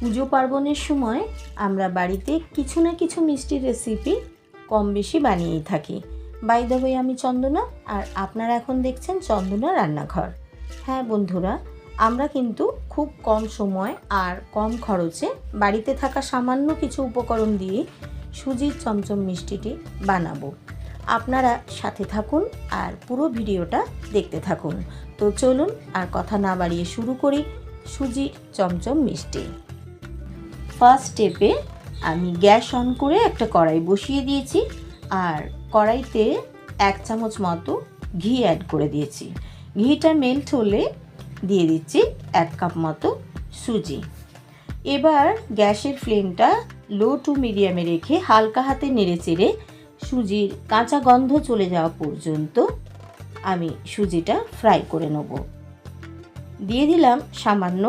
পুজো পার্বণের সময় আমরা বাড়িতে কিছু না কিছু মিষ্টির রেসিপি কম বেশি বানিয়েই থাকি। বাই দ্য আমি চন্দনা আর আপনারা এখন দেখছেন চন্দনা রান্নাঘর। হ্যাঁ বন্ধুরা, আমরা কিন্তু খুব কম সময় আর কম খরচে বাড়িতে থাকা সামান্য কিছু উপকরণ দিয়ে সুজির চমচম মিষ্টিটি বানাবো। আপনারা সাথে থাকুন আর পুরো ভিডিওটা দেখতে থাকুন। তো চলুন আর কথা না বাড়িয়ে শুরু করি সুজির চমচম মিষ্টি। ফার্স্ট স্টেপে আমি গ্যাস অন করে একটা কড়াই বসিয়ে দিয়েছি আর কড়াইতে এক চামচ মতো ঘি অ্যাড করে দিয়েছি। ঘিটা মেল্ট হলে দিয়ে দিচ্ছি এক কাপ মতো সুজি। এবার গ্যাসের ফ্লেমটা লো টু মিডিয়ামে রেখে হালকা হাতে নেড়ে চেড়ে সুজির কাঁচা গন্ধ চলে যাওয়া পর্যন্ত আমি সুজিটা ফ্রাই করে নেব। দিয়ে দিলাম সামান্য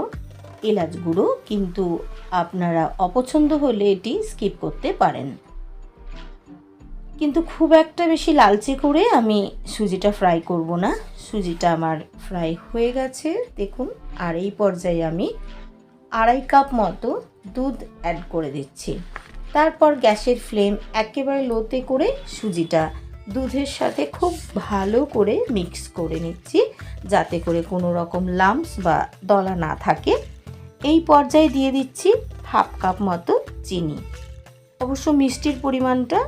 এলাচ গুঁড়ো, কিন্তু আপনারা অপছন্দ হলে এটি স্কিপ করতে পারেন। কিন্তু খুব একটা বেশি লালচে করে আমি সুজিটা ফ্রাই করব না। সুজিটা আমার ফ্রাই হয়ে গেছে, দেখুন। আর এই পর্যায়ে আমি আড়াই কাপ মতো দুধ অ্যাড করে দিচ্ছি। তারপর গ্যাসের ফ্লেম একেবারে লোতে করে সুজিটা দুধের সাথে খুব ভালো করে মিক্স করে নিচ্ছি, যাতে করে কোনো রকম লাম্পস বা দলা না থাকে। এই পর্যায়ে দিয়ে দিচ্ছি হাফ কাপ মতো চিনি। অবশ্য মিষ্টির পরিমাণটা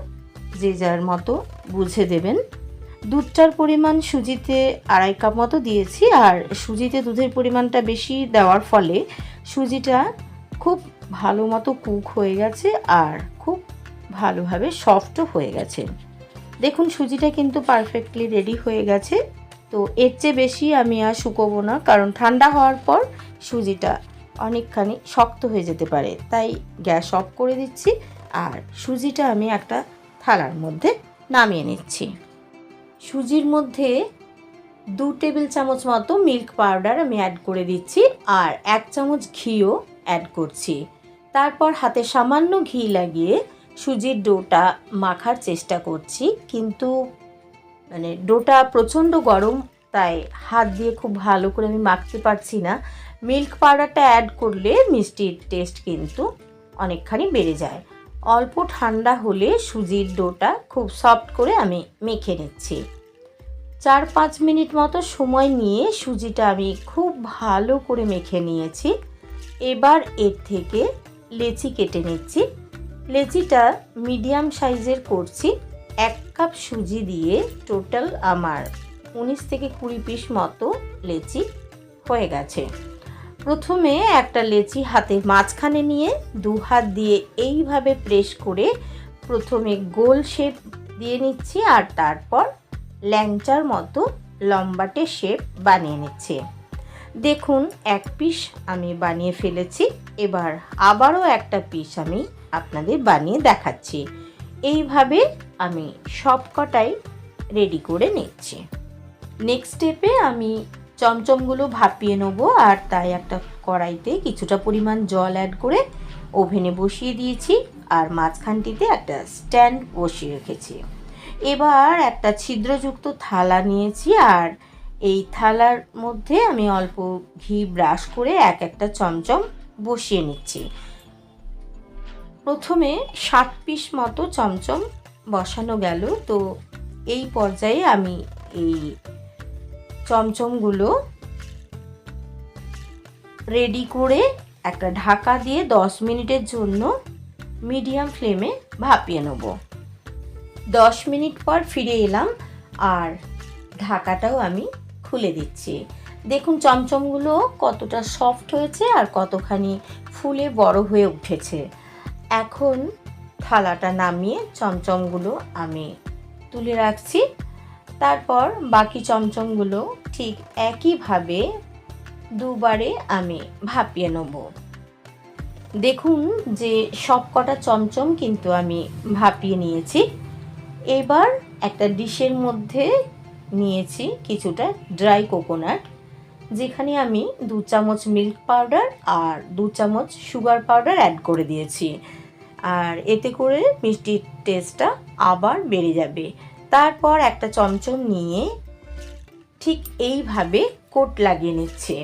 যে যার মতো বুঝে দেবেন। দুধটার পরিমাণ সুজিতে আড়াই কাপ মতো দিয়েছি আর সুজিতে দুধের পরিমাণটা বেশি দেওয়ার ফলে সুজিটা খুব ভালো মতো কুক হয়ে গেছে আর খুব ভালোভাবে সফটও হয়ে গেছে। দেখুন, সুজিটা কিন্তু পারফেক্টলি রেডি হয়ে গেছে। তো এর চেয়ে বেশি আমি আর শুকোবো না, কারণ ঠান্ডা হওয়ার পর সুজিটা অনেকখানি শক্ত হয়ে যেতে পারে। তাই গ্যাস অফ করে দিচ্ছি আর সুজিটা আমি একটা থালার মধ্যে নামিয়ে নিচ্ছি। সুজির মধ্যে দু টেবিল চামচ মতো মিল্ক পাউডার আমি অ্যাড করে দিচ্ছি আর এক চামচ ঘিও অ্যাড করছি। তারপর হাতে সামান্য ঘি লাগিয়ে সুজির ডোটা মাখার চেষ্টা করছি, কিন্তু মানে ডোটা প্রচণ্ড গরম, তাই হাত দিয়ে খুব ভালো করে আমি মাখতে পারছি না। মিল্ক পাউডারটা অ্যাড করলে মিষ্টির টেস্ট কিন্তু অনেকখানি বেড়ে যায়। অল্প ঠান্ডা হলে সুজির ডোটা খুব সফট করে আমি মেখে নিচ্ছি। চার পাঁচ মিনিট মতো সময় নিয়ে সুজিটা আমি খুব ভালো করে মেখে নিয়েছি। এবার এর থেকে লেচি কেটে নিচ্ছি। লেচিটা মিডিয়াম সাইজের করছি। এক কাপ সুজি দিয়ে টোটাল আমার উনিশ থেকে কুড়ি পিস মতো লেচি হয়ে গেছে। প্রথমে একটা লেচি হাতে মাঝখানে নিয়ে দু হাত দিয়ে এইভাবে প্রেস করে প্রথমে গোল শেপ দিয়ে নিচ্ছি আর তারপর ল্যাংচার মতো লম্বাটে শেপ বানিয়ে নিচ্ছি। দেখুন, এক পিস আমি বানিয়ে ফেলেছি। এবার আবারও একটা পিস আমি আপনাদের বানিয়ে দেখাচ্ছি। এইভাবে আমি সব কটাই রেডি করে নিচ্ছি। নেক্সট স্টেপে আমি চমচমগুলো ভাপিয়ে নেব আর তাই একটা কড়াইতে কিছুটা পরিমাণ জল অ্যাড করে ওভেনে বসিয়ে দিয়েছি আর মাঝখানটিতে একটা স্ট্যান্ড বসিয়ে রেখেছি। এবার একটা ছিদ্রযুক্ত থালা নিয়েছি আর এই থালার মধ্যে আমি অল্প ঘি ব্রাশ করে এক একটা চমচম বসিয়ে নিচ্ছি। প্রথমে ষাট পিস মতো চমচম বসানো গেল, তো এই পর্যায়ে আমি এই চমচমগুলো রেডি করে একটা ঢাকা দিয়ে দশ মিনিটের জন্য মিডিয়াম ফ্লেমে ভাপিয়ে নেব। দশ মিনিট পর ফিরে এলাম আর ঢাকাটাও আমি খুলে দিচ্ছি। দেখুন চমচমগুলো কতটা সফট হয়েছে আর কতখানি ফুলে বড় হয়ে উঠেছে। এখন থালাটা নামিয়ে চমচমগুলো আমি তুলে রাখছি। তারপর বাকি চমচমগুলো ঠিক একইভাবে দুবারে আমি ভাপিয়ে নেব। দেখুন যে সব কটা চমচম কিন্তু আমি ভাপিয়ে নিয়েছি। এবার একটা ডিশের মধ্যে নিয়েছি কিছুটা ড্রাই কোকোনাট, যেখানে আমি দু চামচ মিল্ক পাউডার আর দু চামচ সুগার পাউডার অ্যাড করে দিয়েছি। আর এতে করে মিষ্টির টেস্টটা আবার বেড়ে যাবে। তারপর একটা চমচম নিয়ে ঠিক এইভাবে কোট লাগিয়ে নিচ্ছে।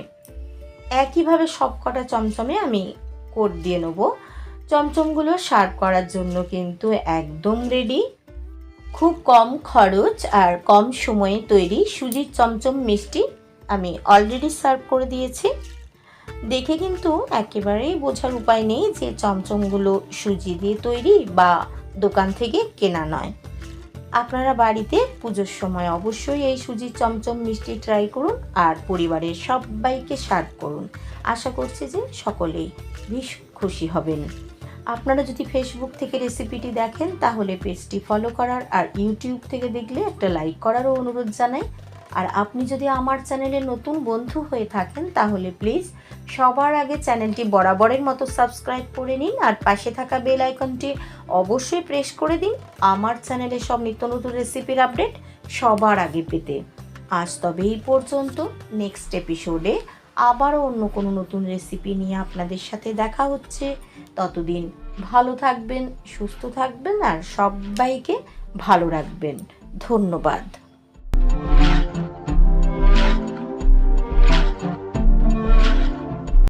একইভাবে সব কটা চমচমে আমি কোট দিয়ে নেব। চমচমগুলো সার্ভ করার জন্য কিন্তু একদম রেডি। খুব কম খরচ আর কম সময়ে তৈরি সুজির চমচম মিষ্টি আমি অলরেডি সার্ভ করে দিয়েছি। দেখে কিন্তু একেবারেই বোঝার উপায় নেই যে চমচমগুলো সুজি দিয়ে তৈরি বা দোকান থেকে কেনা নয়। আপনারা বাড়িতে পুজোর সময় অবশ্যই এই সুজির চমচম মিষ্টি ট্রাই করুন আর পরিবারের সবাইকে সার্ভ করুন। আশা করছি যে সকলেই ভীষণ খুশি হবেন। আপনারা যদি ফেসবুক থেকে রেসিপিটি দেখেন, তাহলে পেজটি ফলো করার আর ইউটিউব থেকে দেখলে একটা লাইক করারও অনুরোধ জানাই। আর আপনি যদি আমার চ্যানেলে নতুন বন্ধু হয়ে থাকেন, তাহলে প্লিজ সবার আগে চ্যানেলটি বরাবরের মতো সাবস্ক্রাইব করে নিন আর পাশে থাকা বেল আইকনটি অবশ্যই প্রেস করে দিন। আমার চ্যানেলে সব নিত্য নতুন রেসিপির আপডেট সবার আগে পেতে। আজ তবে এই পর্যন্ত। নেক্সট এপিসোডে আবারও অন্য কোনো নতুন রেসিপি নিয়ে আপনাদের সাথে দেখা হচ্ছে। ততদিন ভালো থাকবেন, সুস্থ থাকবেন আর সবাইকে ভালো রাখবেন। ধন্যবাদ।